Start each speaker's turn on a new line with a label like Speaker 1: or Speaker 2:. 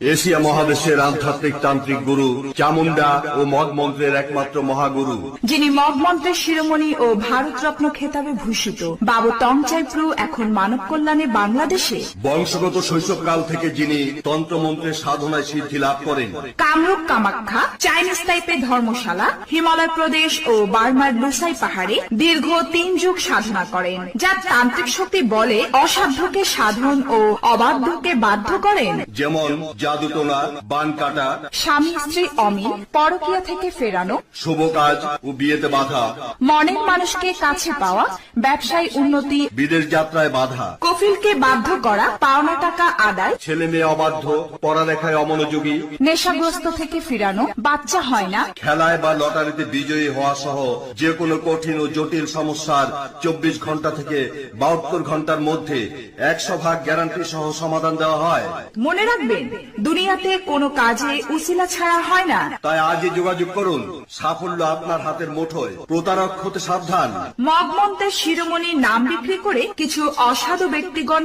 Speaker 1: Asia মহাদেশের আধ্যাত্মিক তান্ত্রিক গুরু চামুন্ডা ও মদ মন্ত্রের একমাত্র মহাগুরু।
Speaker 2: যিনি মগমন্ত্রের শিরোমণি ও ভারতরত্ন খেতাবে ভূষিত। বাবু টংচাই প্রু এখন মানব কল্যাণে বাংলাদেশে।
Speaker 1: বংশগত শৈশবকাল থেকে যিনি তন্ত্রমন্ত্রের সাধনায় সিদ্ধি লাভ করেন।
Speaker 2: কামরূপ কামাখ্যা চাইনিজ টাইপের ধর্মশালা হিমালয় প্রদেশ ও বার্মার লুসাই পাহাড়ে দীর্ঘ তিন যুগ সাধনা করেন যা তান্ত্রিক শক্তি বলে অসাধ্যকে সাধন ও অবাধ্যকে বাধ্য করেন।
Speaker 1: যেমন জাদুটোনা বান কাটা
Speaker 2: স্বামী স্ত্রী অমিল পরকিয়া থেকে ফেরানো
Speaker 1: শুভ কাজ ও বিয়েতে বাধা
Speaker 2: মনের মানুষকে কাছে পাওয়া ব্যবসায় উন্নতি
Speaker 1: বিদেশ যাত্রায় বাধা।
Speaker 2: কফিলকে বাধ্য করা পাওনা টাকা আদায়।
Speaker 1: ছেলে মেয়ে অবাধ্য পড়ালেখায় অমনোযোগী।
Speaker 2: নেশাগ্রস্ত থেকে ফিরানো বাচ্চা হয় না।
Speaker 1: খেলায় বা লটারিতে বিজয়ী হওয়া সহ যে কোনো কঠিন ও জটিল সমস্যার চব্বিশ ঘণ্টা থেকে বাহাত্তর ঘণ্টার মধ্যে একশো ভাগ গ্যারান্টি সহ সমাধান দেওয়া হয়।
Speaker 2: মনে রাখবেন দুনিয়াতে কোনো কাজে উসিলা ছাড়া হয় না।
Speaker 1: তাই আজই যোগাযোগ করুন সাফল্য আপনার হাতের মুঠোয়। প্রতারক হতে সাবধান।
Speaker 2: মগমন্ত্রের শিরোমণির নাম বিক্রি করে কিছু অসাধু Capricornio.